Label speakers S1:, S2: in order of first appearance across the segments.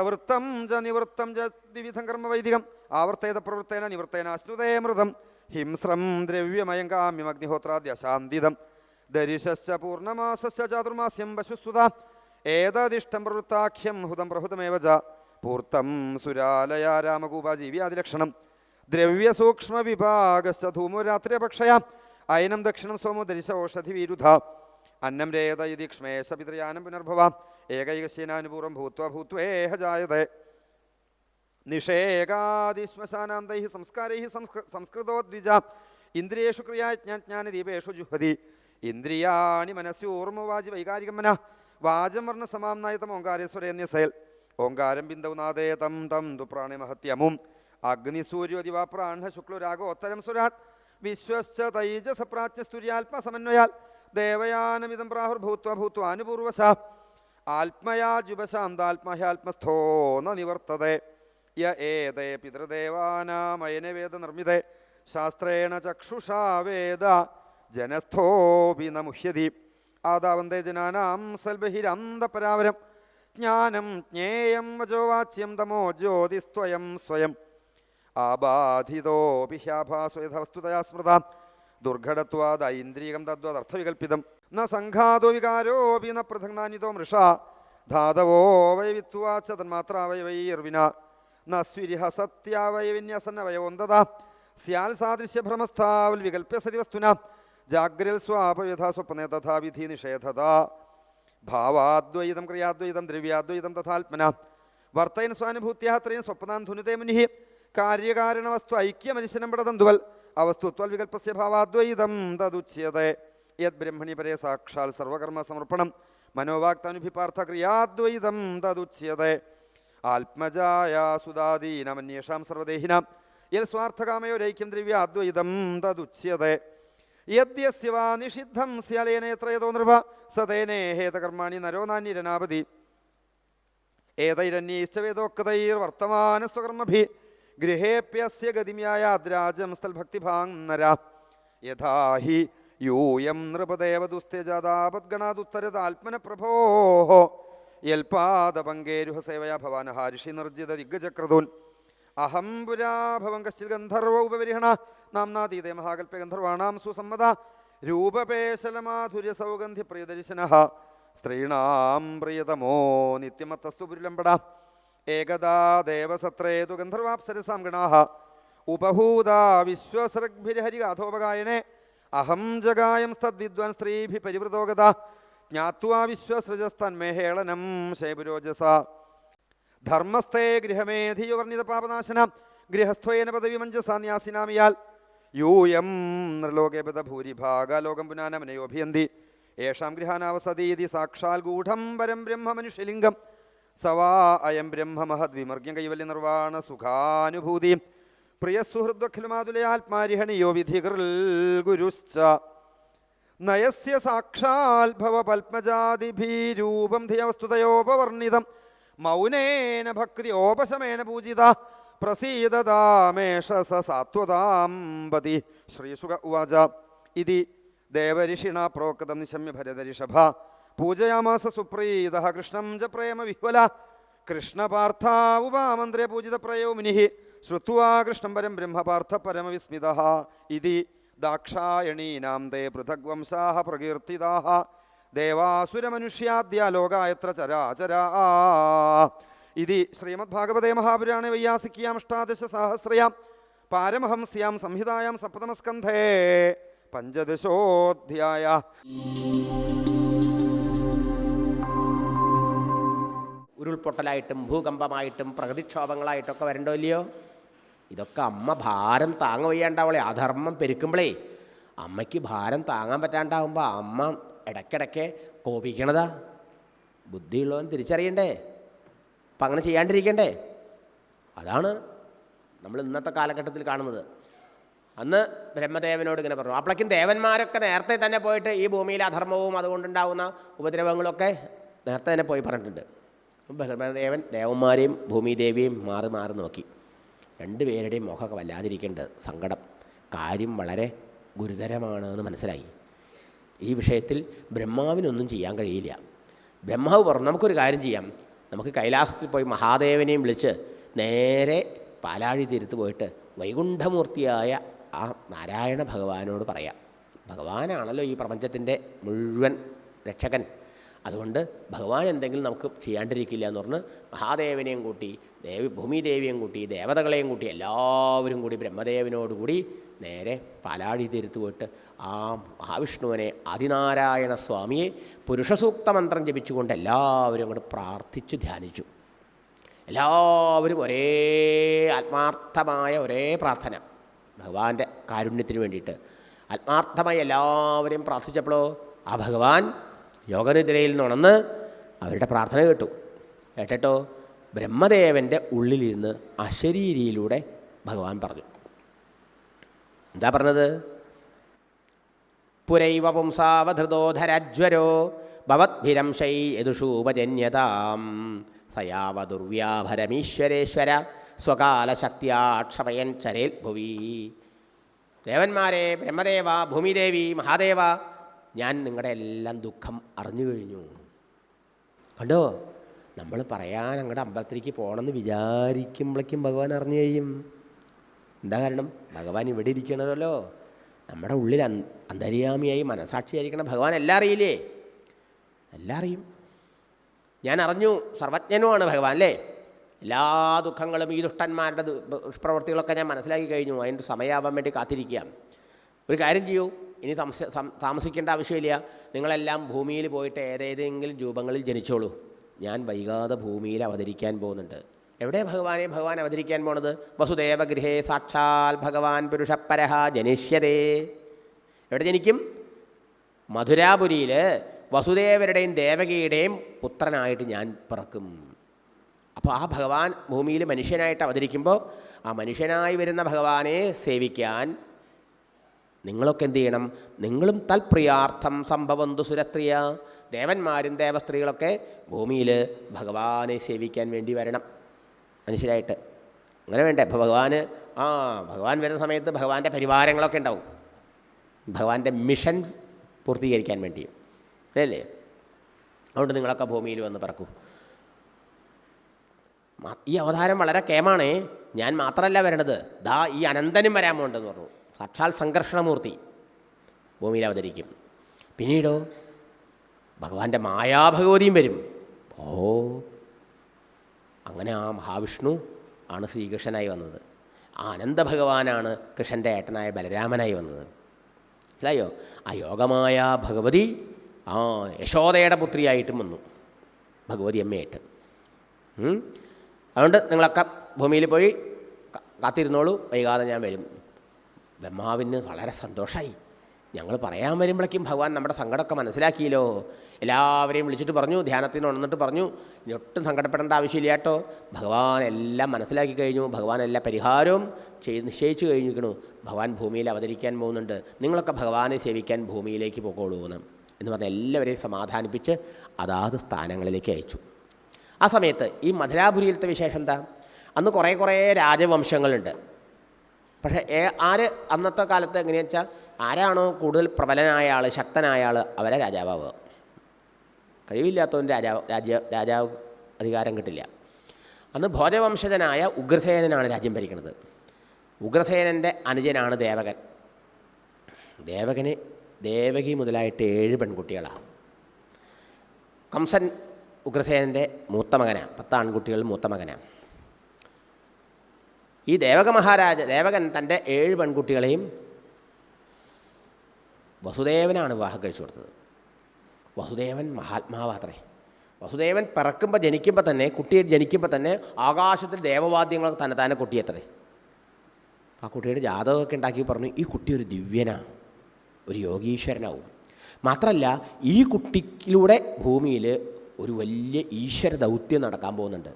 S1: പ്രവൃത്തം ച നിവൃത്തം ച ദ്വിവിധം കർമ്മവൈദികം. ആവർത്തേത പ്രവൃത്തേന നിവൃത്തേന അശ്നുതേ മൃതം. ഹിംസ്രം ദ്രവ്യമയം കാമ്യം അഗ്നിഹോത്രാദ്യശാന്തിതം ദരിശശ്ച പൂർണമാസസ്യ ചാതുർമാസ്യം പശുസ്തുത ഏതദിഷ്ടം പ്രവൃത്താഖ്യം ഹുതം പ്രഹുതമേവ ച. പൂർത്തം സുരാലയ രാമകൂപാജീവ്യാദിലക്ഷണം ദ്രവ്യസൂക്ഷ്മ വിഭാഗശ്ച ധൂമോ രാത്രിയപക്ഷയ അയനം ദക്ഷിണം സോമോ ദരിശ ഓഷധി വിരുദ്ധ അന്നം രേത യതി ക്ഷ്മേശ പിതൃയാനം പുനർഭവ. ഏകൈകസ്യനാനുപൂർവം ഭൂത്വ ഭൂത്വേഹ ജായതേ നിഷേകാദിശ്മശാനാന്തൈ സംസ്കാരൈ സംസ്കൃതോദ്വിജ. ഇന്ദ്രിയേഷു ക്രിയാജ്ഞാനദീപേഷു ജുഹതി ഇന്ദ്രിയാണി മനസ്സൂർമ്മവാചി വൈകാരികം മന. വാചം വർണ സമാംനായതം ഓങ്കാരേശ്വരേന്യസേൽ ഓങ്കാരം ബിന്ദു നാദേ തം തം ദു പ്രാണിമഹത്യമും അഗ്നിസൂര്യോതിവ പ്രാണ ശുക്ലുരാഗോത്തരം സുരാട് വിശ്വശ്ച തൈജസ പ്രാച്യസ്തുര്യാത്മസമന്വയാൽ ദേവയാനമിതം പ്രാഹുർഭൂത്വ ഭൂത്വാനുപൂർവശ ആത്മയാ ജുബശാന്താത്മഹ്യാത്മസ്ഥോ ന നിവർത്തതേ. യ ഏതേ പിതൃദേവാനാമയന വേദ നിർമ്മിതേ ശാസ്ത്രേണ ചക്ഷുഷാ വേദ ജനസ്ഥോപി ന മുഹ്യതി ആദാവന്തേ ജനാനാം സൽബഹിരന്തപരാവരം. ജ്ഞാനം ജ്ഞേയം വചോവാച്യം തമോ ജ്യോതിസ്ത്വയം സ്വയം. ആബാധിതോപി ഹ്യാഭാസ്വയഥവസ്തുതയാ സ്മൃത ദുർഘടത്വാദ ഇന്ദ്രിയം തദ്വദർത്ഥവികൽപ്പിതം. ന സംഘാതോ ന പൃഥഗ്നാനിതോ മൃഷ. ധാതവോ വൈ വിത്വാച്ച തന്മാത്ര വൈ സ്യാൽ സാദൃശ്യഭ്രമസ്ഥാവൽ വികൽപ്യ സതി വസ്തുന. ജാഗ്രൽ സ്വപ്നെ തഥാ വിധി നിഷേധത. ഭാവാദ്വൈതം ക്രിയാദ്വൈതം ദ്രവ്യാദ്വൈതം തഥാത്മന. വർത്തയൻ സ്വാനുഭൂത്യ ത്രയം സ്വപ്നാൻ ധുനുതേ മുനി കാര്യകാരണ വസ്തു ഐക്യമനുഷ്യനം പടതന്തുവൽ. അവസ്തുത്വൽ വികൽപ്പസ്യ ഭാവാദ്വൈതം തതുച്യത്തെ യത് ബ്രഹ്മണി പരേ സാക്ഷാൽ സർവകർമ്മ സമർപ്പണം. മനോവാക്തനുഭിപാർത്ഥ ക്രിയാദ്വൈതം തതുച്യത്തെ ആത്മജായ സുതാദീനമന്യേഷാം സർവദേഹിനാം. യൽ സ്വാർത്ഥകാമയോരൈക്യം ദ്രവ്യാദ്വൈതം തതുച്യത്തെ യദ്യസ്യ വാ നിഷിദ്ധം സ്യാലേനേത്രയതോ നൃപ. സതേനേ ഹേതകർമാണി നരോ നാന്യരനാപതി ഏതൈരന്യൈശ്ച വർത്തമാന സ്വകർമ്മഭി. ഗൃഹേപ്യസ്യ ഗതിമ്യായാദ്രാജം സ്ഥൽഭക്തിഭാങ് നര. യഥാ ഹി യൂയം പ്രഭോ യൽപാദപങ്കേരുഹ സേവയാ ഭവാനഹ ഹാരിഷി നിർജിത ദിഗ്ഗജക്രതൂൻ. അഹം പുരാഭവം കശ്ചിൽ ഗന്ധർവ ഉപപരിഹണ നാംനാതീതേ മഹാകൽപ്യ ഗന്ധർവാണാം സുസമ്മത. രൂപപേശലമാധുര്യ സൗഗന്ധി പ്രിയദർശന സ്ത്രീണാം പ്രിയതമോ നിത്യമത്തസ്തു പുരുലംബട ഏകദാ ദേവസത്രേതു ഗന്ധർവാപ്സരസാം ഉപഭൂതാ ഉപഹൂതാ വിശ്വസൃഗ്ഭിർഹരിഗാഥോപഗായനെ അഹം ജഗായം തദ്വിദ്വാൻ സ്ത്രീഭി പരിവൃതോഗത ജ്ഞാത്വാ വിശ്വസൃജസ്തന്മേഹേളനം ശേപുരോജസ. ധർമ്മസ്ഥേ ഗൃഹമേധിയുവർണിത പാപനാശന. ഗൃഹസ്ഥേന പദവി മഞ്ജസാന്യാസിനാമിയാൽ യൂയം നൃലോകേപത ഭൂരിഭാഗ ലോകം പുനാനമനയോഭിയന്തി യേഷാം ഗൃഹാനാവസതീതി സാക്ഷാൽ ഗൂഢം പരം ബ്രഹ്മ മനുഷ്യലിംഗം സവാ അയം ബ്രഹ്മ മഹദ്വിമർഗ്യം കൈവല്യ നിർവാണ സുഖാനുഭൂതി. പ്രിയ സുഹൃദ്വഖിലമാതുലയാത്മാരിഹണിയോ വിധികൃൽ ഗുരുശ്ച. നയസ്യ സാക്ഷാൽ ഭവ പത്മജാതിഭീരൂപം ധിയവസ്തുതയോപവർണിതം. മൗനേന ഭക്തി ഓപശമേന പൂജിത. പ്രസീദതാമേഷ സ സാത്വതാംബതി ശ്രീസുഖ ഉവാച. ഇതി ദേവരിഷിണ പ്രോക്തം നിശമ്യ ഭരതരിഷഭ പൂജയാമാസ സുപ്രീത കൃഷ്ണം ജ പ്രേമ വിഹ്വല. കൃഷ്ണപാർത്ഥാവുപാമന്ത്രേ പൂജിത പ്രയോ മുനി ശ്രുത്വാ കൃഷ്ണം പരം ബ്രഹ്മപാർത്ഥ പരമവിസ്മിത ഇതി ദാക്ഷായണീനാം തേ പൃഥഗ്വംശാ പ്രകീർത്തിതാ ചരാചരാ. ഇതി ശ്രീമദ്ഭാഗവതേ മഹാപുരാണേ വൈയാസിക്യാം അഷ്ടാദശ സഹസ്രയാം പാരമഹംസ്യാം സംഹിതായാം സപ്തമസ്കന്ധേ പഞ്ചദശോധ്യായ.
S2: ഉരുൾപൊട്ടലായിട്ടും ഭൂകമ്പമായിട്ടും പ്രകൃതിക്ഷോഭങ്ങളായിട്ടൊക്കെ വരണ്ടോ ഇല്ലയോ? ഇതൊക്കെ അമ്മ ഭാരം താങ്ങ വയ്യാണ്ടാവളെ അധർമ്മം പെരുക്കുമ്പോഴേ അമ്മയ്ക്ക് ഭാരം താങ്ങാൻ പറ്റാണ്ടാവുമ്പോൾ അമ്മ ഇടയ്ക്കിടയ്ക്ക് കോപിക്കണതാ. ബുദ്ധിയുള്ളവൻ തിരിച്ചറിയണ്ടേ? അപ്പം അങ്ങനെ ചെയ്യാണ്ടിരിക്കണ്ടേ? അതാണ് നമ്മൾ ഇന്നത്തെ കാലഘട്ടത്തിൽ കാണുന്നത്. അന്ന് ബ്രഹ്മദേവനോട് ഇങ്ങനെ പറഞ്ഞു. അപ്പോഴേക്കും ദേവന്മാരൊക്കെ നേരത്തെ തന്നെ പോയിട്ട് ഈ ഭൂമിയിലെ അധർമ്മവും അതുകൊണ്ടുണ്ടാവുന്ന ഉപദ്രവങ്ങളൊക്കെ നേരത്തെ തന്നെ പോയി പറഞ്ഞിട്ടുണ്ട്. ബ്രഹ്മദേവൻ ദേവന്മാരെയും ഭൂമിദേവിയെയും മാറി മാറി നോക്കി. രണ്ടുപേരുടെയും മുഖമൊക്കെ വല്ലാതിരിക്കേണ്ടത് സങ്കടം. കാര്യം വളരെ ഗുരുതരമാണ് എന്ന് മനസ്സിലായി. ഈ വിഷയത്തിൽ ബ്രഹ്മാവിനൊന്നും ചെയ്യാൻ കഴിയില്ല. ബ്രഹ്മാവ് പറഞ്ഞു നമുക്കൊരു കാര്യം ചെയ്യാം. നമുക്ക് കൈലാസത്തിൽ പോയി മഹാദേവനെയും വിളിച്ച് നേരെ പാലാഴി തീരത്ത് പോയിട്ട് വൈകുണ്ഠമൂർത്തിയായ ആ നാരായണ ഭഗവാനോട് പറയാം. ഭഗവാനാണല്ലോ ഈ പ്രപഞ്ചത്തിന്റെ മുഴുവൻ രക്ഷകൻ. അതുകൊണ്ട് ഭഗവാൻ എന്തെങ്കിലും നമുക്ക് ചെയ്യാണ്ടിരിക്കില്ല എന്ന് പറഞ്ഞ് മഹാദേവനെയും കൂട്ടി ദേവി ഭൂമിദേവിയും കൂട്ടി ദേവതകളെയും കൂട്ടി എല്ലാവരും കൂടി ബ്രഹ്മദേവനോടുകൂടി നേരെ പാലാഴി തിരുത്തു പോയിട്ട് ആ മഹാവിഷ്ണുവിനെ ആദിനാരായണ സ്വാമിയെ പുരുഷസൂക്ത മന്ത്രം ജപിച്ചുകൊണ്ട് എല്ലാവരും കൂടി പ്രാർത്ഥിച്ച് ധ്യാനിച്ചു. എല്ലാവരും ഒരേ ആത്മാർത്ഥമായ ഒരേ പ്രാർത്ഥന ഭഗവാന്റെ കാരുണ്യത്തിന് വേണ്ടിയിട്ട്. ആത്മാർത്ഥമായി എല്ലാവരെയും പ്രാർത്ഥിച്ചപ്പോഴോ? ആ ഭഗവാൻ യോഗനിദ്രയിൽ നിന്നുണന്ന് അവരുടെ പ്രാർത്ഥന കേട്ടു. കേട്ടോ ബ്രഹ്മദേവന്റെ ഉള്ളിലിരുന്ന് അശരീരിയിലൂടെ ഭഗവാൻ പറഞ്ഞു. എന്താ പറഞ്ഞത്? പുരൈവ പുംസാവധൃതോധരജ്വരോ ഭവത്ഭിരംശൈ യദുഷൂപജന്യതാം. സയാവ ദുർവ്യാഭരമീശ്വരേശ്വര സ്വകാലശക്തിയാക്ഷമയൻ ചരേൽ ഭുവി. ദേവന്മാരെ ബ്രഹ്മദേവ ഭൂമിദേവി മഹാദേവ ഞാൻ നിങ്ങളുടെ എല്ലാം ദുഃഖം അറിഞ്ഞു കഴിഞ്ഞു. കണ്ടോ? നമ്മൾ പറയാൻ അങ്ങോട്ട് അമ്പലത്തിലേക്ക് പോകണമെന്ന് വിചാരിക്കുമ്പോഴേക്കും ഭഗവാൻ അറിഞ്ഞു കഴിയും. എന്താ കാരണം? ഭഗവാൻ ഇവിടെ ഇരിക്കണമല്ലോ. നമ്മുടെ ഉള്ളിൽ അന് അന്തര്യാമിയായി മനസാക്ഷിയായിരിക്കണം ഭഗവാൻ. എല്ലാം അറിയില്ലേ? എല്ലാം അറിയും. ഞാൻ അറിഞ്ഞു സർവജ്ഞനുമാണ് ഭഗവാൻ അല്ലേ? എല്ലാ ദുഃഖങ്ങളും ഈ ദുഷ്ടന്മാരുടെ ദുഷ്പ്രവർത്തികളൊക്കെ ഞാൻ മനസ്സിലാക്കി കഴിഞ്ഞു. അതിന്റെ സമയമാവാൻ വേണ്ടി കാത്തിരിക്കുക. ഒരു കാര്യം ചെയ്യൂ. ഇനി താമസ താമസിക്കേണ്ട ആവശ്യമില്ല. നിങ്ങളെല്ലാം ഭൂമിയിൽ പോയിട്ട് ഏതേതെങ്കിലും രൂപങ്ങളിൽ ജനിച്ചോളൂ. ഞാൻ വൈകാതെ ഭൂമിയിൽ അവതരിക്കാൻ പോകുന്നുണ്ട്. എവിടെ ഭഗവാനെ ഭഗവാൻ അവതരിക്കാൻ പോണത്? വസുദേവഗൃഹേ സാക്ഷാൽ ഭഗവാൻ പുരുഷപ്പരഹ ജനിഷ്യതേ. എവിടെ ജനിക്കും? മധുരാപുരിയിൽ വസുദേവരുടെയും ദേവകിയുടെയും പുത്രനായിട്ട് ഞാൻ പിറക്കും. അപ്പോൾ ആ ഭഗവാൻ ഭൂമിയിൽ മനുഷ്യനായിട്ട് അവതരിക്കുമ്പോൾ ആ മനുഷ്യനായി വരുന്ന ഭഗവാനെ സേവിക്കാൻ നിങ്ങളൊക്കെ എന്ത് ചെയ്യണം? നിങ്ങളും തൽപ്രിയാർത്ഥം സംഭവന്തു സുരസ്ത്രീയ ദേവന്മാരും ദേവസ്ത്രീകളൊക്കെ ഭൂമിയിൽ ഭഗവാനെ സേവിക്കാൻ വേണ്ടി വരണം. മനുഷ്യരായിട്ട്. അങ്ങനെ വേണ്ടേ? അപ്പോൾ ആ ഭഗവാൻ വരുന്ന സമയത്ത് ഭഗവാന്റെ പരിവാരങ്ങളൊക്കെ ഉണ്ടാവും. ഭഗവാന്റെ മിഷൻ പൂർത്തീകരിക്കാൻ വേണ്ടി. അല്ലേ? അതുകൊണ്ട് നിങ്ങളൊക്കെ ഭൂമിയിൽ വന്ന് പറക്കൂ. ഈ അവതാരം വളരെ കേമാണേ. ഞാൻ മാത്രമല്ല വരണത്. ദാ ഈ അനന്തനും വരാൻ പോണ്ടെന്ന് പറഞ്ഞു. സാക്ഷാൽ സംഘർഷണമൂർത്തി. ഭൂമിയിൽ അവതരിക്കും. പിന്നീടോ ഭഗവാന്റെ മായാഭഗവതിയും വരും. ഓ അങ്ങനെ ആ മഹാവിഷ്ണു ആണ് ശ്രീകൃഷ്ണനായി വന്നത്. ആനന്ദ ഭഗവാനാണ് കൃഷ്ണന്റെ ഏട്ടനായ ബലരാമനായി വന്നത്. മനസ്സിലായോ? ആ യോഗമായ ഭഗവതി ആ യശോദയുടെ പുത്രിയായിട്ടും വന്നു. ഭഗവതി അമ്മയായിട്ട്. അതുകൊണ്ട് നിങ്ങളൊക്കെ ഭൂമിയിൽ പോയി കാത്തിരുന്നോളൂ. വൈകാതെ ഞാൻ വരും. ബ്രഹ്മാവിന് വളരെ സന്തോഷമായി ഞങ്ങൾ പറയാൻ വരുമ്പോഴേക്കും ഭഗവാൻ നമ്മുടെ സങ്കടമൊക്കെ മനസ്സിലാക്കിയല്ലോ. എല്ലാവരെയും വിളിച്ചിട്ട് പറഞ്ഞു ധ്യാനത്തിന് ഉണർന്നിട്ട് പറഞ്ഞു. ഇനി ഒട്ടും സങ്കടപ്പെടേണ്ട ആവശ്യമില്ല കേട്ടോ. ഭഗവാൻ എല്ലാം മനസ്സിലാക്കി കഴിഞ്ഞു. ഭഗവാൻ എല്ലാ പരിഹാരവും ചെയ്ത് നിശ്ചയിച്ചു കഴിഞ്ഞിരിക്കണു ഭഗവാൻ ഭൂമിയിൽ അവതരിക്കാൻ പോകുന്നുണ്ട്. നിങ്ങളൊക്കെ ഭഗവാനെ സേവിക്കാൻ ഭൂമിയിലേക്ക് പോകോളൂ എന്ന്. എന്ന് പറഞ്ഞ് എല്ലാവരെയും സമാധാനിപ്പിച്ച് അതാത് സ്ഥാനങ്ങളിലേക്ക് അയച്ചു. ആ സമയത്ത് ഈ മധുരാപുരിയിലത്തെ വിശേഷം എന്താ? അന്ന് കുറേ കുറേ രാജവംശങ്ങളുണ്ട്. പക്ഷേ ആര് അന്നത്തെ കാലത്ത് എങ്ങനെയാണെന്ന് വെച്ചാൽ ആരാണോ കൂടുതൽ പ്രബലനായ ആൾ ശക്തനായ ആൾ അവരെ രാജാവാവുക. കഴിവില്ലാത്തവൻ രാജാവ് രാജ്യ രാജാവ് അധികാരം കിട്ടില്ല. അന്ന് ഭോജവംശജനായ ഉഗ്രസേനനാണ് രാജ്യം ഭരിക്കുന്നത്. ഉഗ്രസേനന്റെ അനുജനാണ് ദേവകൻ. ദേവകന് ദേവകി മുതലായിട്ട് ഏഴ് പെൺകുട്ടികളാണ് കംസൻ ഉഗ്രസേനന്റെ മൂത്ത മകനാണ് പത്ത് ആൺകുട്ടികളിൽ മൂത്ത മകനാണ് ഈ ദേവക മഹാരാജ ദേവകൻ തന്റെ ഏഴ് പെൺകുട്ടികളെയും വസുദേവനാണ് വിവാഹം കഴിച്ചു കൊടുത്തത്. വസുദേവൻ മഹാത്മാവാത്രേ. വസുദേവൻ പിറക്കുമ്പോൾ ജനിക്കുമ്പോൾ തന്നെ കുട്ടിയെ ജനിക്കുമ്പോൾ തന്നെ ആകാശത്തിൽ ദേവവാദ്യങ്ങളൊക്കെ തന്നെ തന്നെ കൊട്ടിയത്രേ ആ കുട്ടിയുടെ ജാതകമൊക്കെ ഉണ്ടാക്കി പറഞ്ഞു ഈ കുട്ടി ഒരു ദിവ്യനാണ് ഒരു യോഗീശ്വരനാവും. മാത്രമല്ല ഈ കുട്ടിക്കിലൂടെ ഭൂമിയിൽ ഒരു വലിയ ഈശ്വര ദൗത്യം നടക്കാൻ പോകുന്നുണ്ട്.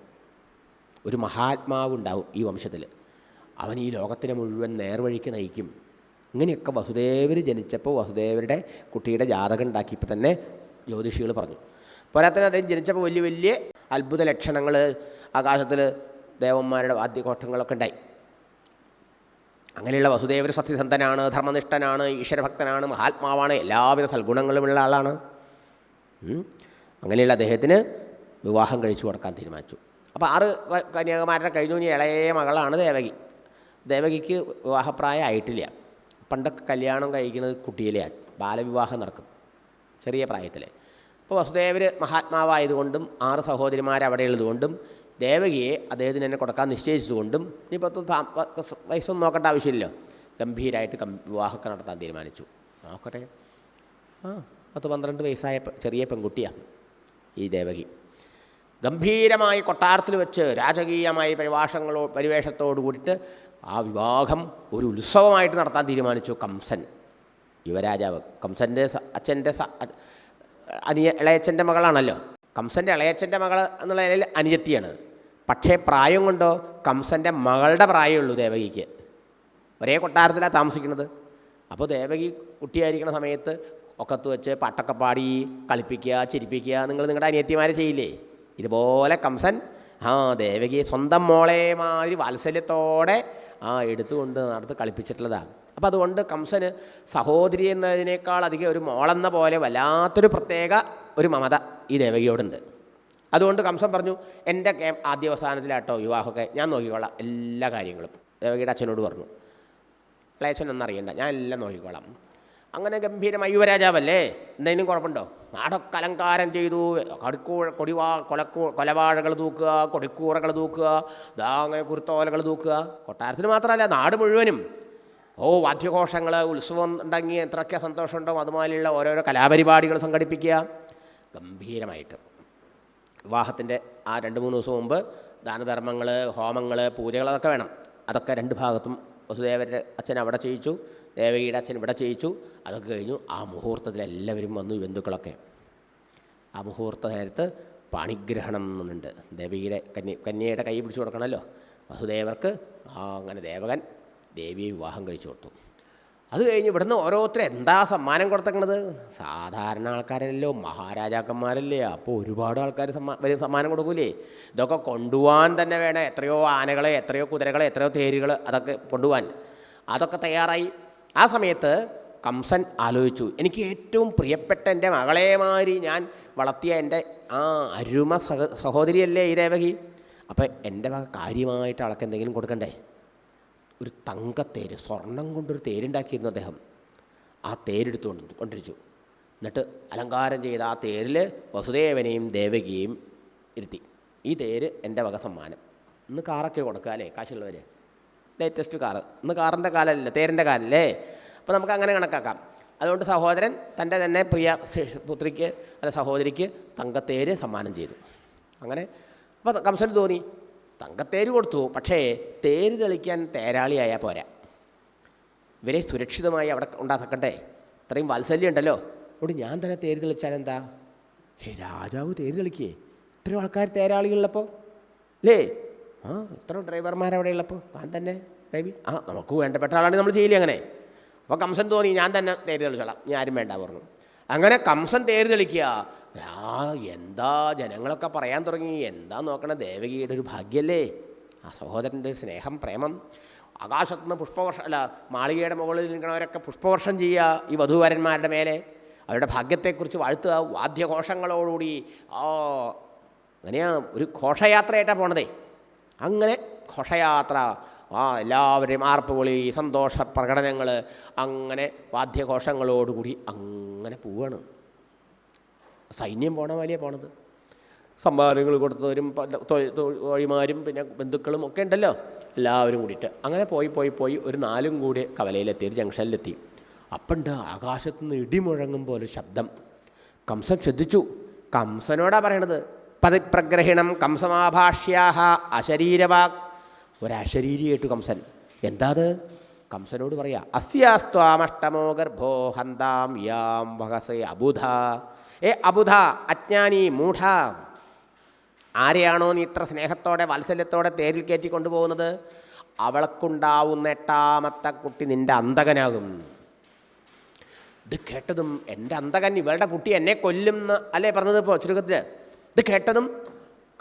S2: ഒരു മഹാത്മാവ് ഉണ്ടാവും ഈ വംശത്തിൽ. അവൻ ഈ ലോകത്തിനെ മുഴുവൻ നേർവഴിക്ക് നയിക്കും. ഇങ്ങനെയൊക്കെ വസുദേവർ ജനിച്ചപ്പോൾ വസുദേവരുടെ കുട്ടിയുടെ ജാതകം ഉണ്ടാക്കിയപ്പോൾ തന്നെ ജ്യോതിഷികൾ പറഞ്ഞു. പോരാത്തന്നെ അദ്ദേഹം ജനിച്ചപ്പോൾ വലിയ വലിയ അത്ഭുത ലക്ഷണങ്ങൾ ആകാശത്തിൽ ദേവന്മാരുടെ വാദ്യഘോഷങ്ങളൊക്കെ ഉണ്ടായി. അങ്ങനെയുള്ള വസുദേവർ സത്യസന്ധനാണ് ധർമ്മനിഷ്ഠനാണ് ഈശ്വരഭക്തനാണ് മഹാത്മാവാണ് എല്ലാവിധ സൽഗുണങ്ങളുമുള്ള ആളാണ്. അങ്ങനെയുള്ള അദ്ദേഹത്തിന് വിവാഹം കഴിച്ചു കൊടുക്കാൻ തീരുമാനിച്ചു. അപ്പോൾ ആറ് കന്യാകുമാരനെ കഴിഞ്ഞു. ഇളയ മകളാണ് ദേവകി. ദേവകിക്ക് വിവാഹപ്രായം ആയിട്ടില്ല പണ്ടൊക്കെ കല്യാണം കഴിക്കുന്നത് കുട്ടിയിലെയാണ് ബാലവിവാഹം നടക്കും. ചെറിയ പ്രായത്തിൽ അപ്പോൾ വസുദേവർ മഹാത്മാവായതുകൊണ്ടും ആറ് സഹോദരിമാർ അവിടെ ഉള്ളതുകൊണ്ടും ദേവകിയെ അദ്ദേഹത്തിന് തന്നെ കൊടുക്കാൻ നിശ്ചയിച്ചതുകൊണ്ടും ഇനിയിപ്പോൾ താ- വയസ്സൊന്നും നോക്കേണ്ട ആവശ്യമില്ലല്ലോ. ഗംഭീരമായിട്ട് വിവാഹമൊക്കെ നടത്താൻ തീരുമാനിച്ചു. നോക്കട്ടെ. ആ പത്ത് പന്ത്രണ്ട് വയസ്സായ ചെറിയ പെൺകുട്ടിയാണ് ഈ ദേവകി. ഗംഭീരമായി കൊട്ടാരത്തിൽ വെച്ച് രാജകീയമായ പരിഭാഷങ്ങളോ പരിവേഷത്തോടു കൂടിയിട്ട് ആ വിവാഹം ഒരു ഉത്സവമായിട്ട് നടത്താൻ തീരുമാനിച്ചു കംസൻ. യുവരാജാവ്. കംസന്റെ അച്ഛന്റെ അനിയ ഇളയച്ചന്റെ മകളാണല്ലോ. കംസന്റെ ഇളയച്ചന്റെ മകൾ എന്നുള്ള നിലയിൽ അനിയത്തിയാണ്. പക്ഷേ പ്രായം കൊണ്ടോ കംസന്റെ മകളുടെ പ്രായമുള്ളൂ ദേവകിക്ക്. ഒരേ കൊട്ടാരത്തിലാണ് താമസിക്കുന്നത്. അപ്പോൾ ദേവകി കുട്ടിയായിരിക്കുന്ന സമയത്ത് ഒക്കത്ത് വെച്ച് പാട്ടൊക്കെ പാടി കളിപ്പിക്കുക ചിരിപ്പിക്കുക നിങ്ങൾ നിങ്ങളുടെ അനിയത്തിമാരെ ചെയ്യില്ലേ? ഇതുപോലെ കംസൻ ആ ദേവകി സ്വന്തം മോളെ മാതിരി വാത്സല്യത്തോടെ ആ എടുത്തുകൊണ്ട് നടത്ത് കളിപ്പിച്ചിട്ടുള്ളതാണ് അപ്പോൾ അതുകൊണ്ട് കംസന് സഹോദരി എന്നതിനേക്കാൾ അധികം ഒരു മോളെന്ന പോലെ വല്ലാത്തൊരു പ്രത്യേക ഒരു മമത ഈ ദേവകിയോടുണ്ട്. അതുകൊണ്ട് കംസൻ പറഞ്ഞു എന്റെ ആദ്യാവസാനത്തിലാട്ടോ വിവാഹമൊക്കെ. ഞാൻ നോക്കിക്കോളാം എല്ലാ കാര്യങ്ങളും. ദേവകിയുടെ അച്ഛനോട് പറഞ്ഞു ഇളയച്ചനൊന്നും അറിയണ്ട. ഞാൻ എല്ലാം നോക്കിക്കോളാം. അങ്ങനെ ഗംഭീരമായി യുവരാജാവല്ലേ? എന്തെങ്കിലും കുഴപ്പമുണ്ടോ? നാടൊക്കെ അലങ്കാരം ചെയ്തു. കടുക്കൂഴ കൊടിവാ കൊലക്കൂ കൊലവാഴകൾ തൂക്കുക കൊടിക്കൂറകൾ തൂക്കുക ദാ അങ്ങനെ കുരുത്തോലകൾ തൂക്കുക. കൊട്ടാരത്തിന് മാത്രമല്ല നാട് മുഴുവനും. ഓ വാദ്യഘോഷങ്ങൾ ഉത്സവം ഉണ്ടെങ്കിൽ എത്രയൊക്കെ സന്തോഷമുണ്ടോ. അതുമാതിരിയുള്ള ഓരോരോ കലാപരിപാടികൾ സംഘടിപ്പിക്കുക. ഗംഭീരമായിട്ട്. വിവാഹത്തിന്റെ ആ രണ്ട് മൂന്ന് ദിവസം മുമ്പ് ദാനധർമ്മങ്ങൾ ഹോമങ്ങൾ പൂജകൾ അതൊക്കെ വേണം. അതൊക്കെ രണ്ട് ഭാഗത്തും വസുദേവരുടെ അച്ഛൻ അവിടെ ചെയ്യിച്ചു. ദേവകിയുടെ അച്ഛൻ ഇവിടെ ചെയ്യിച്ചു. അതൊക്കെ കഴിഞ്ഞു. ആ മുഹൂർത്തത്തിൽ എല്ലാവരും വന്നു ബന്ധുക്കളൊക്കെ. ആ മുഹൂർത്ത നേരത്ത് പാണിഗ്രഹണം എന്നുണ്ട്. ദേവിയുടെ കന്യ കന്യയുടെ കൈ പിടിച്ചു കൊടുക്കണമല്ലോ. വസുദേവർക്ക് ആ അങ്ങനെ ദേവകൻ ദേവിയെ വിവാഹം കഴിച്ചു കൊടുത്തു. അത് കഴിഞ്ഞ് ഇവിടുന്ന് ഓരോരുത്തർ എന്താ സമ്മാനം കൊടുത്തേക്കണത് സാധാരണ ആൾക്കാരല്ലോ മഹാരാജാക്കന്മാരല്ലേ. അപ്പോൾ ഒരുപാട് ആൾക്കാർ സമ്മാ വരും സമ്മാനം കൊടുക്കൂലേ. ഇതൊക്കെ കൊണ്ടുപോകാൻ തന്നെ വേണം. എത്രയോ ആനകളെ എത്രയോ കുതിരകളെ എത്രയോ തേരുകൾ അതൊക്കെ കൊണ്ടുപോകാൻ. അതൊക്കെ തയ്യാറായി. ആ സമയത്ത് കംസൻ ആലോചിച്ചു എനിക്ക് ഏറ്റവും പ്രിയപ്പെട്ട എന്റെ മകളേമാരി ഞാൻ വളർത്തിയ എന്റെ ആ അരുമ സഹ സഹോദരിയല്ലേ ഈ ദേവകി? അപ്പം എന്റെ വക കാര്യമായിട്ട് അവൾക്ക് എന്തെങ്കിലും കൊടുക്കണ്ടേ? ഒരു തങ്കത്തേര് സ്വർണം കൊണ്ടൊരു തേരുണ്ടാക്കിയിരുന്നു അദ്ദേഹം. ആ തേരെടുത്തു കൊണ്ട് കൊണ്ടിരിച്ചു. എന്നിട്ട് അലങ്കാരം ചെയ്ത ആ തേരിൽ വസുദേവനെയും ദേവകിയും ഇരുത്തി. ഈ തേര് എന്റെ വക സമ്മാനം. ഇന്ന് കാറൊക്കെ കൊടുക്കുക അല്ലേ? കാശുള്ളവർ ലേറ്റസ്റ്റ് കാറ് ഇന്ന് കാറിന്റെ കാലമല്ല തേരിന്റെ കാലല്ലേ? അപ്പോൾ നമുക്ക് അങ്ങനെ കണക്കാക്കാം. അതുകൊണ്ട് സഹോദരൻ തന്റെ തന്നെ പ്രിയ പുത്രിക്ക് അല്ല സഹോദരിക്ക് തങ്കത്തേര് സമ്മാനം ചെയ്തു. അങ്ങനെ. അപ്പോൾ കംസന് തോന്നി തങ്കത്തേര് കൊടുത്തു പക്ഷേ തേര് തെളിക്കാൻ തേരാളിയായാൽ പോരാ. ഇവരെ സുരക്ഷിതമായി അവിടെ ഉണ്ടാക്കട്ടെ. ഇത്രയും വാത്സല്യം ഉണ്ടല്ലോ. അതുകൊണ്ട് ഞാൻ തന്നെ തേര് തെളിച്ചാൽ എന്താ? ഹേ രാജാവ് തേര് തെളിക്കേ. ഇത്രയും ആൾക്കാർ തേരാളികളിലപ്പോൾ അല്ലേ ആ ഇത്ര ഡ്രൈവർമാർ അവിടെ ഉള്ളപ്പോൾ ഞാൻ തന്നെ ഡ്രൈവിംഗ് ആ നമുക്ക് വേണ്ടപ്പെട്ട ആളാണ് നമ്മൾ ചെയ്യില്ലേ അങ്ങനെ. അപ്പോൾ കംസൻ തോന്നി ഞാൻ തന്നെ തേര് തെളിച്ചോളാം. ഞാൻ ആരും വേണ്ട പറഞ്ഞു. അങ്ങനെ കംസൻ തേര് തെളിക്കുക ആ എന്താ ജനങ്ങളൊക്കെ പറയാൻ തുടങ്ങി? എന്താ നോക്കണ? ദേവകിയുടെ ഒരു ഭാഗ്യല്ലേ? ആ സഹോദരന്റെ സ്നേഹം പ്രേമം. ആകാശത്ത് നിന്ന് പുഷ്പവർഷം അല്ല മാളികയുടെ മുകളിൽ നിൽക്കണവരൊക്കെ പുഷ്പവർഷം ചെയ്യുക ഈ വധുവരന്മാരുടെ മേലെ. അവരുടെ ഭാഗ്യത്തെക്കുറിച്ച് വാഴ്ത്തുക വാദ്യഘോഷങ്ങളോടുകൂടി. ആ അങ്ങനെയാണ്. ഒരു ഘോഷയാത്രയായിട്ടാണ് പോണതേ. അങ്ങനെ ഘോഷയാത്ര ആ എല്ലാവരെയും ആർപ്പുവിളി സന്തോഷ പ്രകടനങ്ങൾ അങ്ങനെ വാദ്യഘോഷങ്ങളോടുകൂടി അങ്ങനെ പോവാണ്. സൈന്യം പോണ വലിയ പോണത്. സമ്മാനങ്ങൾ കൊടുത്തവരും തോഴിമാരും പിന്നെ ബന്ധുക്കളും ഒക്കെ ഉണ്ടല്ലോ. എല്ലാവരും കൂടിയിട്ട്. അങ്ങനെ പോയി പോയി പോയി ഒരു നാലും കൂടി കവലയിലെത്തി ഒരു ജംഗ്ഷനിലെത്തി. അപ്പുണ്ട് ആകാശത്തുനിന്ന് ഇടിമുഴങ്ങും പോലെ ശബ്ദം. കംസൻ ശ്രദ്ധിച്ചു. കംസനോടാ പറയണത് പതിപ്രഗ്രഹിണം കംസമാഭാഷ്യാഹ അശരീരവാക്. ഒരശരീരിയായിട്ട് കംസൻ. എന്താത്? കംസനോട് പറയാ അസ്യാസ്ത്വാമഷ്ടമോ ഗർഭോ ഹന്താം യാം വഹസേ അബുധ. ഏ അബുധ അജ്ഞാനി മൂഢ. ആരെയാണോ നീ ഇത്ര സ്നേഹത്തോടെ വാത്സല്യത്തോടെ തേരിൽ കയറ്റി കൊണ്ടുപോകുന്നത്? അവൾക്കുണ്ടാവുന്ന എട്ടാമത്തെ കുട്ടി നിന്റെ അന്തകനാകും. ഇത് കേട്ടതും എന്റെ അന്തകൻ ഇവളുടെ കുട്ടി എന്നെ കൊല്ലും അല്ലേ പറഞ്ഞത് ഇപ്പോൾ ചുരുക്കത്തിൽ ഇത് കേട്ടതും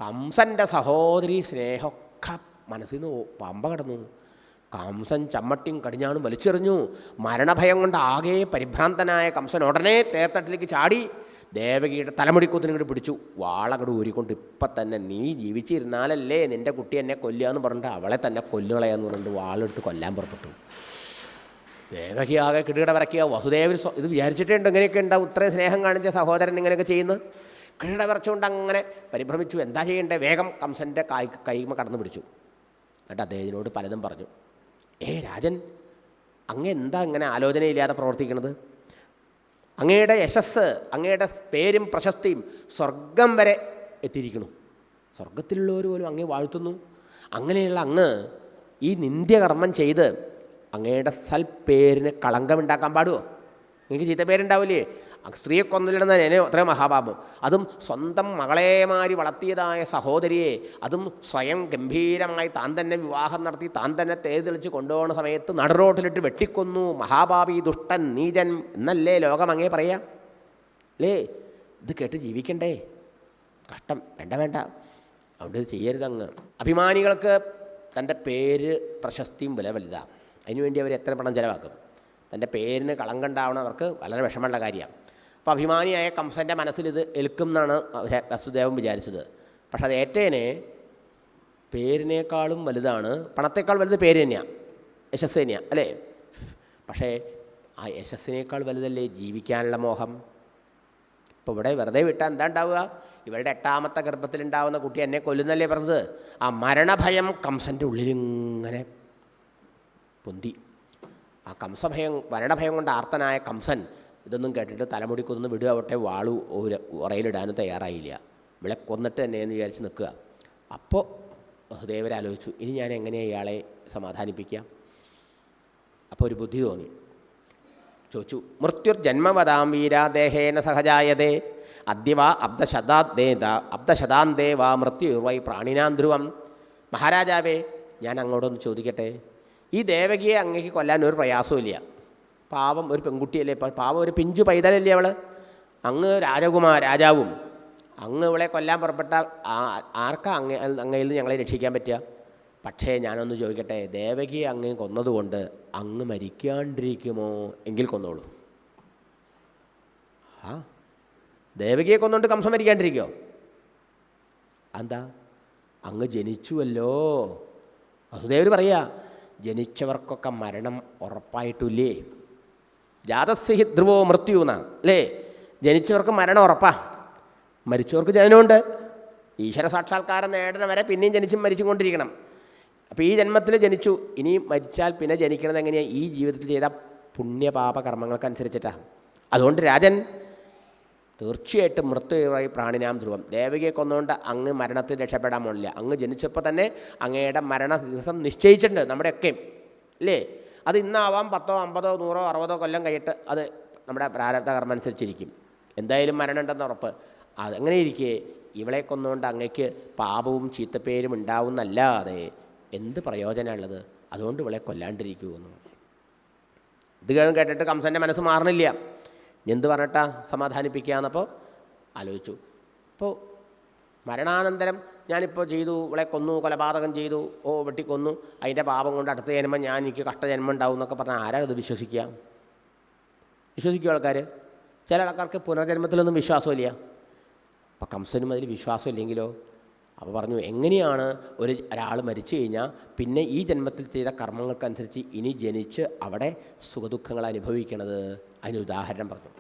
S2: കംസന്റെ സഹോദരി സ്നേഹമൊക്കെ മനസ്സിൽ നിന്ന് പമ്പ കടന്നു. കംസൻ ചമ്മട്ടിയും കടിഞ്ഞാണും വലിച്ചെറിഞ്ഞു. മരണഭയം കൊണ്ട് ആകെ പരിഭ്രാന്തനായ കംസൻ ഉടനെ തേത്തട്ടിലേക്ക് ചാടി. ദേവകിയുടെ തലമുടിക്കൂത്തിന് ഇങ്ങോട്ട് പിടിച്ചു. വാളങ്ങോട്ട് ഊരിക്കൊണ്ട് ഇപ്പം തന്നെ നീ ജീവിച്ചിരുന്നാലല്ലേ നിന്റെ കുട്ടി എന്നെ കൊല്ലുക എന്ന് പറഞ്ഞിട്ട് അവളെ തന്നെ കൊല്ലുകളയാന്ന് പറഞ്ഞിട്ട് വാളെടുത്ത് കൊല്ലാൻ പുറപ്പെട്ടു. ദേവകി ആകെ കിടുകിട വരയ്ക്കുക. വസുദേവൻ ഇത് വിചാരിച്ചിട്ടേ ഉണ്ട്? ഇങ്ങനെയൊക്കെ ഉണ്ടാവും. ഇത്രയും സ്നേഹം കാണിച്ച സഹോദരൻ ഇങ്ങനെയൊക്കെ ചെയ്യുന്നു? കിടുകിട വിറച്ചുകൊണ്ട് അങ്ങനെ പരിഭ്രമിച്ചു. എന്താ ചെയ്യേണ്ടത് വേഗം കംസന്റെ കായ് കൈമ കടന്നു പിടിച്ചു. എന്നിട്ട് അദ്ദേഹത്തിനോട് പലതും പറഞ്ഞു. ഏ രാജൻ അങ്ങ് എന്താ ഇങ്ങനെ ആലോചനയില്ലാതെ പ്രവർത്തിക്കുന്നത് അങ്ങയുടെ യശസ് അങ്ങയുടെ പേരും പ്രശസ്തിയും സ്വർഗം വരെ എത്തിയിരിക്കുന്നു സ്വർഗത്തിലുള്ളവർ പോലും അങ്ങേ വാഴ്ത്തുന്നു. അങ്ങനെയുള്ള അങ്ങ് ഈ നിന്ദ്യകർമ്മം ചെയ്ത് അങ്ങയുടെ സൽപ്പേരിന് കളങ്കമുണ്ടാക്കാൻ പാടുമോ നിങ്ങൾക്ക് ചീത്ത പേരുണ്ടാവില്ലേ ആ സ്ത്രീയെ കൊന്നിലിടുന്ന എന്നെ അത്രയും മഹാപാപം. അതും സ്വന്തം മകളെമാരി വളർത്തിയതായ സഹോദരിയെ അതും സ്വയം ഗംഭീരമായി താൻ തന്നെ വിവാഹം നടത്തി താൻ തന്നെ തേതെളിച്ച് തെളിച്ച് കൊണ്ടുപോകുന്ന സമയത്ത് നടുറോട്ടിലിട്ട് വെട്ടിക്കൊന്നു. മഹാപാപി ദുഷ്ടൻ നീചൻ എന്നല്ലേ ലോകം അങ്ങേ പറയാ? അല്ലേ? ഇത് കേട്ട് ജീവിക്കണ്ടേ? കഷ്ടം വേണ്ട വേണ്ട. അതുകൊണ്ട് ഇത് ചെയ്യരുതങ്ങ്. അഭിമാനികൾക്ക് തന്റെ പേര് പ്രശസ്തിയും വില വലുതാണ് അതിനുവേണ്ടി അവർ എത്ര പണം ചിലവാക്കും? തന്റെ പേരിന് കളങ്കണ്ടാവണം അവർക്ക് വളരെ വിഷമമുള്ള കാര്യമാണ്. അപ്പോൾ അഭിമാനിയായ കംസന്റെ മനസ്സിൽ ഇത് ഏൽക്കും എന്നാണ് വസുദേവൻ വിചാരിച്ചത്. പക്ഷെ അത് ഏറ്റേനെ പേരിനേക്കാളും വലുതാണ്. പണത്തേക്കാൾ വലുത് പേര് തന്നെയാണ് യശസ് തന്നെയാണ് അല്ലേ? പക്ഷേ ആ യശസ്സിനേക്കാൾ വലുതല്ലേ ജീവിക്കാനുള്ള മോഹം? ഇപ്പോൾ ഇവിടെ വെറുതെ വിട്ടാൽ എന്താ ഉണ്ടാവുക? ഇവളുടെ എട്ടാമത്തെ ഗർഭത്തിലുണ്ടാവുന്ന കുട്ടി എന്നെ കൊല്ലുന്നല്ലേ പറഞ്ഞത്? ആ മരണഭയം കംസന്റെ ഉള്ളിലിങ്ങനെ പൊന്തി. ആ കംസഭയം മരണഭയം കൊണ്ട് ആർത്തനായ കംസൻ ഇതൊന്നും കേട്ടിട്ട് തലമുടി വിടുക അവട്ടെ വാളു ഒരു ഉറയിലിടാനും തയ്യാറായില്ല. ഇവളെ കൊന്നിട്ട് തന്നെ എന്ന് വിചാരിച്ച് നിൽക്കുക. അപ്പോൾ ദേവരാലോചിച്ചു ഇനി ഞാൻ എങ്ങനെയാണ് ഇയാളെ സമാധാനിപ്പിക്കാം? അപ്പോൾ ഒരു ബുദ്ധി തോന്നി. ചോദിച്ചു മൃത്യുർ ജന്മവതാം വീരാദേഹേന സഹജായതേ അദ്യവാ അബ്ദശതാദ്ദേത അബ്ദശതാന്തേ വാ മൃത്യുർവൈ പ്രാണിനാം ധ്രുവം മഹാരാജാവേ ഞാൻ അങ്ങോട്ടൊന്ന് ചോദിക്കട്ടെ? ഈ ദേവകിയെ അങ്ങേക്ക് കൊല്ലാൻ ഒരു പ്രയാസമില്ല പാവം ഒരു പെൺകുട്ടിയല്ലേ? പാവം ഒരു പിഞ്ചു പൈതലല്ലേ അവൾ അങ്ങ് രാജകുമാർ രാജാവും. അങ്ങ് ഇവളെ കൊല്ലാൻ പുറപ്പെട്ട ആർക്കാ അങ്ങ അങ്ങയിൽ നിന്ന് ഞങ്ങളെ രക്ഷിക്കാൻ പറ്റുക? പക്ഷേ ഞാനൊന്ന് ചോദിക്കട്ടെ ദേവകിയെ അങ്ങ് കൊന്നതുകൊണ്ട് അങ്ങ് മരിക്കാണ്ടിരിക്കുമോ? എങ്കിൽ കൊന്നോളൂ. ആ ദേവകിയെ കൊന്നുകൊണ്ട് കംസം മരിക്കാണ്ടിരിക്കുമോ എന്താ അങ്ങ് ജനിച്ചുവല്ലോ. വസുദേവർ പറയാ ജനിച്ചവർക്കൊക്കെ മരണം ഉറപ്പായിട്ടില്ലേ? ജാതസ്യ ധ്രുവോ മൃത്യു എന്നാണ് അല്ലേ ജനിച്ചവർക്ക് മരണം ഉറപ്പാ. മരിച്ചവർക്ക് ജനനമുണ്ട്. ഈശ്വര സാക്ഷാത്കാരം നേടുന്ന വരെ പിന്നെയും ജനിച്ചും മരിച്ചും കൊണ്ടിരിക്കണം. അപ്പോൾ ഈ ജന്മത്തിൽ ജനിച്ചു. ഇനി മരിച്ചാൽ പിന്നെ ജനിക്കണത് എങ്ങനെയാണ് ഈ ജീവിതത്തിൽ ചെയ്ത പുണ്യപാപ കർമ്മങ്ങൾക്കനുസരിച്ചിട്ടാണ് അതുകൊണ്ട് രാജൻ തീർച്ചയായിട്ടും മൃത്യുവായി പ്രാണിനാം ധ്രുവം. ദേവികയെ കൊന്നുകൊണ്ട് അങ്ങ് മരണത്തിൽ രക്ഷപ്പെടാൻ പോണില്ല. അങ്ങ് ജനിച്ചപ്പോൾ തന്നെ അങ്ങയുടെ മരണ ദിവസം നിശ്ചയിച്ചിട്ടുണ്ട് നമ്മുടെയൊക്കെയും അല്ലേ അത് ഇന്നാവാം പത്തോ അമ്പതോ നൂറോ അറുപതോ കൊല്ലം കഴിഞ്ഞിട്ട് അത് നമ്മുടെ പ്രാരബ്ധ കർമ്മം അനുസരിച്ചിരിക്കും. എന്തായാലും മരണം ഉണ്ടെന്ന് ഉറപ്പ്. അതങ്ങനെ ഇരിക്കെ. ഇവളെ കൊന്നുകൊണ്ട് അങ്ങയ്ക്ക് പാപവും ചീത്തപ്പേരും ഉണ്ടാവുന്നല്ലാതെ എന്ത് പ്രയോജനമുള്ളത്? അതുകൊണ്ട് ഇവളെ കൊല്ലാണ്ടിരിക്കുമെന്ന് ഇത് കേട്ടിട്ട് കംസന്റെ മനസ്സ് മാറണില്ല. എന്ത് പറഞ്ഞിട്ടാ സമാധാനിപ്പിക്കുക എന്നപ്പോൾ ആലോചിച്ചു. അപ്പോൾ മരണാനന്തരം ഞാനിപ്പോൾ ചെയ്തു ഇവളെ കൊന്നു കൊലപാതകം ചെയ്തു ഓ വെട്ടിക്കൊന്നു. അതിന്റെ പാപം കൊണ്ട് അടുത്ത ജന്മം ഞാൻ എനിക്ക് കഷ്ടജന്മം ഉണ്ടാവും എന്നൊക്കെ പറഞ്ഞാൽ ആരാ ഇത് വിശ്വസിക്കുക? വിശ്വസിക്കുക ആൾക്കാർ ചില ആൾക്കാർക്ക് പുനർജന്മത്തിലൊന്നും വിശ്വാസമില്ല. അപ്പം കംസനും അതിൽ വിശ്വാസമില്ലെങ്കിലോ? അപ്പോൾ പറഞ്ഞു എങ്ങനെയാണ് ഒരു ഒരാൾ മരിച്ചു കഴിഞ്ഞാൽ പിന്നെ ഈ ജന്മത്തിൽ ചെയ്ത കർമ്മങ്ങൾക്കനുസരിച്ച് ഇനി ജനിച്ച് അവിടെ സുഖദുഃഖങ്ങൾ അനുഭവിക്കണത്? അതിന് ഉദാഹരണം പറഞ്ഞു.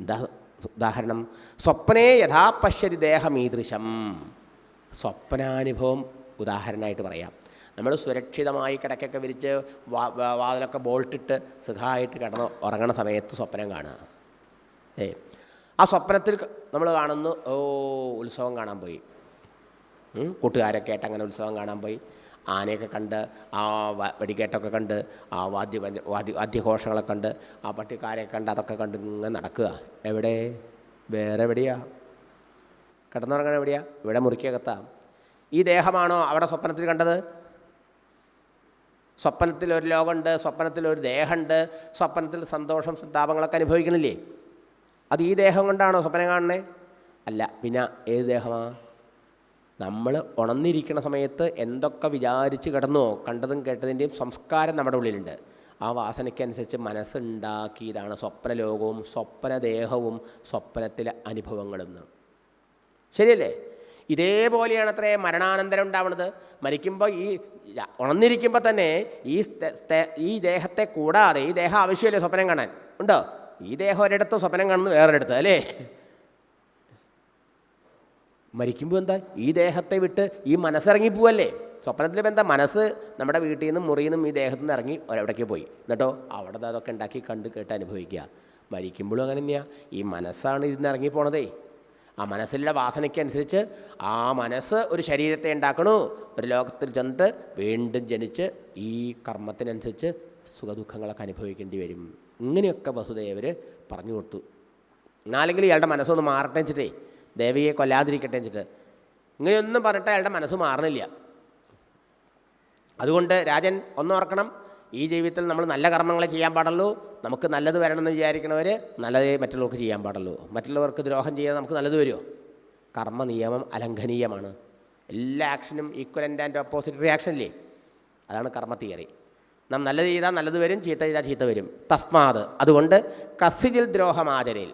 S2: എന്താ ഉദാഹരണം സ്വപ്നേ യഥാ പശ്യതി ദേഹമീദൃശം. സ്വപ്നാനുഭവം ഉദാഹരണമായിട്ട് പറയാം. നമ്മൾ സുരക്ഷിതമായി കിടക്കൊക്കെ വിരിച്ച് വാ വാതിലൊക്കെ ബോൾട്ടിട്ട് സുഖമായിട്ട് കിടന്ന് ഉറങ്ങണ സമയത്ത് സ്വപ്നം കാണുക. ഏ ആ സ്വപ്നത്തിൽ നമ്മൾ കാണുന്നു ഓ ഉത്സവം കാണാൻ പോയി. കൂട്ടുകാരൊക്കെ ആയിട്ട് അങ്ങനെ ഉത്സവം കാണാൻ പോയി. ആനയൊക്കെ കണ്ട് ആ വെടിക്കേട്ടൊക്കെ കണ്ട് ആ വാദ്യ വാദ്യ വാദ്യഘോഷങ്ങളെ കണ്ട് ആ പട്ടിക്കാരെ കണ്ട് അതൊക്കെ കണ്ട് ഇങ്ങനെ നടക്കുക. എവിടെ? വേറെ എവിടെയാ? കിടന്നുറങ്ങാൻ എവിടെയാ? ഇവിടെ മുറിക്കകത്താ. ഈ ദേഹമാണോ അവിടെ സ്വപ്നത്തിൽ കണ്ടത്? സ്വപ്നത്തിൽ ഒരു ലോകമുണ്ട് സ്വപ്നത്തിൽ ഒരു ദേഹമുണ്ട് സ്വപ്നത്തിൽ സന്തോഷം സന്താപങ്ങളൊക്കെ അനുഭവിക്കണില്ലേ? അത് ഈ ദേഹം കൊണ്ടാണോ സ്വപ്നം കാണണേ അല്ല പിന്നെ ഏത് ദേഹമാ? നമ്മൾ ഉണർന്നിരിക്കുന്ന സമയത്ത് എന്തൊക്കെ വിചാരിച്ച് കിടന്നോ കണ്ടതും കേട്ടതിന്റെയും സംസ്കാരം നമ്മുടെ ഉള്ളിലുണ്ട്. ആ വാസനയ്ക്കനുസരിച്ച് മനസ്സുണ്ടാക്കിയതാണ് സ്വപ്നലോകവും സ്വപ്നദേഹവും സ്വപ്നത്തിലെ അനുഭവങ്ങളെന്ന് ശരിയല്ലേ? ഇതേപോലെയാണ് അത്രേ മരണാനന്തരം ഉണ്ടാവുന്നത് മരിക്കുമ്പോൾ ഈ ഉണർന്നിരിക്കുമ്പോൾ തന്നെ ഈ ഈ ദേഹത്തെ കൂടാതെ ഈ ദേഹം ആവശ്യമില്ല സ്വപ്നം കാണാൻ? ഉണ്ടോ? ഈ ദേഹം ഒരിടത്ത് സ്വപ്നം കാണുന്നത് വേറൊരിടത്ത് അല്ലേ? മരിക്കുമ്പോൾ എന്താ? ഈ ദേഹത്തെ വിട്ട് ഈ മനസ്സിറങ്ങിപ്പോവല്ലേ സ്വപ്നത്തിൽ എന്താ? മനസ്സ് നമ്മുടെ വീട്ടിൽ നിന്നും മുറിയിൽ നിന്നും ഈ ദേഹത്തു നിന്ന് ഇറങ്ങി എവിടേക്ക് പോയി. എന്നിട്ടോ അവിടെ അതൊക്കെ ഉണ്ടാക്കി കണ്ട് കേട്ട് അനുഭവിക്കുക. മരിക്കുമ്പോഴും അങ്ങനെ തന്നെയാണ് ഈ മനസ്സാണ് ഇതിൽ നിന്ന് ഇറങ്ങിപ്പോണതേ ആ മനസ്സിലുള്ള വാസനയ്ക്കനുസരിച്ച് ആ മനസ്സ് ഒരു ശരീരത്തെ ഉണ്ടാക്കണു. ഒരു ലോകത്തിൽ ചെന്നിട്ട് വീണ്ടും ജനിച്ച് ഈ കർമ്മത്തിനനുസരിച്ച് സുഖദുഃഖങ്ങളൊക്കെ അനുഭവിക്കേണ്ടി വരും. ഇങ്ങനെയൊക്കെ വസുദേവർ പറഞ്ഞു കൊടുത്തു. എന്നാലെങ്കിലും ഇയാളുടെ മനസ്സൊന്ന് മാറട്ടെ വെച്ചിട്ടേ ദേവിയെ കൊല്ലാതിരിക്കട്ടെ വെച്ചിട്ട്. ഇങ്ങനെയൊന്നും പറഞ്ഞിട്ട് അയാളുടെ മനസ്സ് മാറണില്ല. അതുകൊണ്ട് രാജൻ ഒന്നോർക്കണം ഈ ജീവിതത്തിൽ നമ്മൾ നല്ല കർമ്മങ്ങളെ ചെയ്യാൻ പാടുള്ളൂ നമുക്ക് നല്ലത് വരണമെന്ന് വിചാരിക്കണവർ നല്ലതേ മറ്റുള്ളവർക്ക് ചെയ്യാൻ പാടുള്ളൂ. മറ്റുള്ളവർക്ക് ദ്രോഹം ചെയ്യാൻ നമുക്ക് നല്ലത് വരുമോ കർമ്മ നിയമം അലംഘനീയമാണ്. എല്ലാ ആക്ഷനും ഈക്വലന്റ് ആൻഡ് ഓപ്പോസിറ്റ് റിയാക്ഷൻ ഇല്ലേ? അതാണ് കർമ്മ തിയറി. നാം നല്ലത് ചെയ്താൽ നല്ലത് വരും ചീത്ത ചെയ്താൽ ചീത്ത വരും. തസ്മാത്. അതുകൊണ്ട് കസിജിൽ ദ്രോഹമാചരയിൽ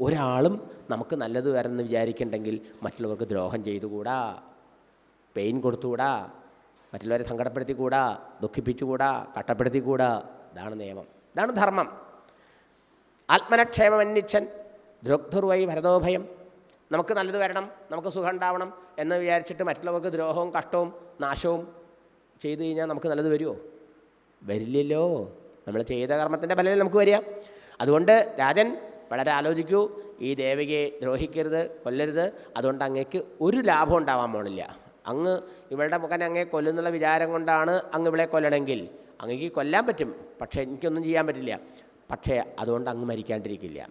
S2: ഒരാളും നമുക്ക് നല്ലത് വരെന്ന് വിചാരിക്കുന്നുണ്ടെങ്കിൽ മറ്റുള്ളവർക്ക് ദ്രോഹം ചെയ്തുകൂടാ? പെയിൻ കൊടുത്തുകൂടാ? മറ്റുള്ളവരെ സങ്കടപ്പെടുത്തിക്കൂടാ? ദുഃഖിപ്പിച്ചുകൂടാ? കട്ടപ്പെടുത്തിക്കൂടാ? ഇതാണ് നിയമം. ഇതാണ് ധർമ്മം. ആത്മനക്ഷേമമന്യച്ഛൻ ദ്രുഗ്ധുർവൈ ഭരതോഭയം. നമുക്ക് നല്ലത് വരണം നമുക്ക് സുഖം ഉണ്ടാവണം എന്ന് വിചാരിച്ചിട്ട് മറ്റുള്ളവർക്ക് ദ്രോഹവും കഷ്ടവും നാശവും ചെയ്തു കഴിഞ്ഞാൽ നമുക്ക് നല്ലത് വരുമോ വരില്ലല്ലോ. നമ്മൾ ചെയ്ത കർമ്മത്തിന്റെ ഫലം നമുക്ക് വരിക. അതുകൊണ്ട് രാജൻ വളരെ ആലോചിക്കൂ. ഈ ദേവികയെ ദ്രോഹിക്കരുത് കൊല്ലരുത്. അതുകൊണ്ട് അങ്ങേക്ക് ഒരു ലാഭം ഉണ്ടാവാൻ പോണില്ല. അങ്ങ് ഇവളുടെ മുഖനെ അങ്ങേ കൊല്ലുന്നുള്ള വിചാരം കൊണ്ടാണ് അങ്ങ് ഇവളെ കൊല്ലണമെങ്കിൽ. അങ്ങേക്ക് കൊല്ലാൻ പറ്റും പക്ഷേ എനിക്കൊന്നും ചെയ്യാൻ പറ്റില്ല. പക്ഷേ അതുകൊണ്ട് അങ്ങ് മരിക്കാണ്ടിരിക്കില്ല.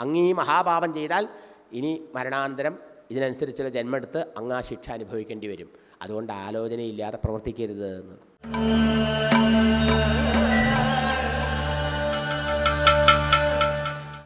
S2: അങ്ങ് ഈ മഹാപാപം ചെയ്താൽ ഇനി മരണാന്തരം ഇതിനനുസരിച്ചുള്ള ജന്മെടുത്ത് അങ്ങ് ആ ശിക്ഷ അനുഭവിക്കേണ്ടി വരും. അതുകൊണ്ട് ആലോചനയില്ലാതെ പ്രവർത്തിക്കരുത് എന്ന്.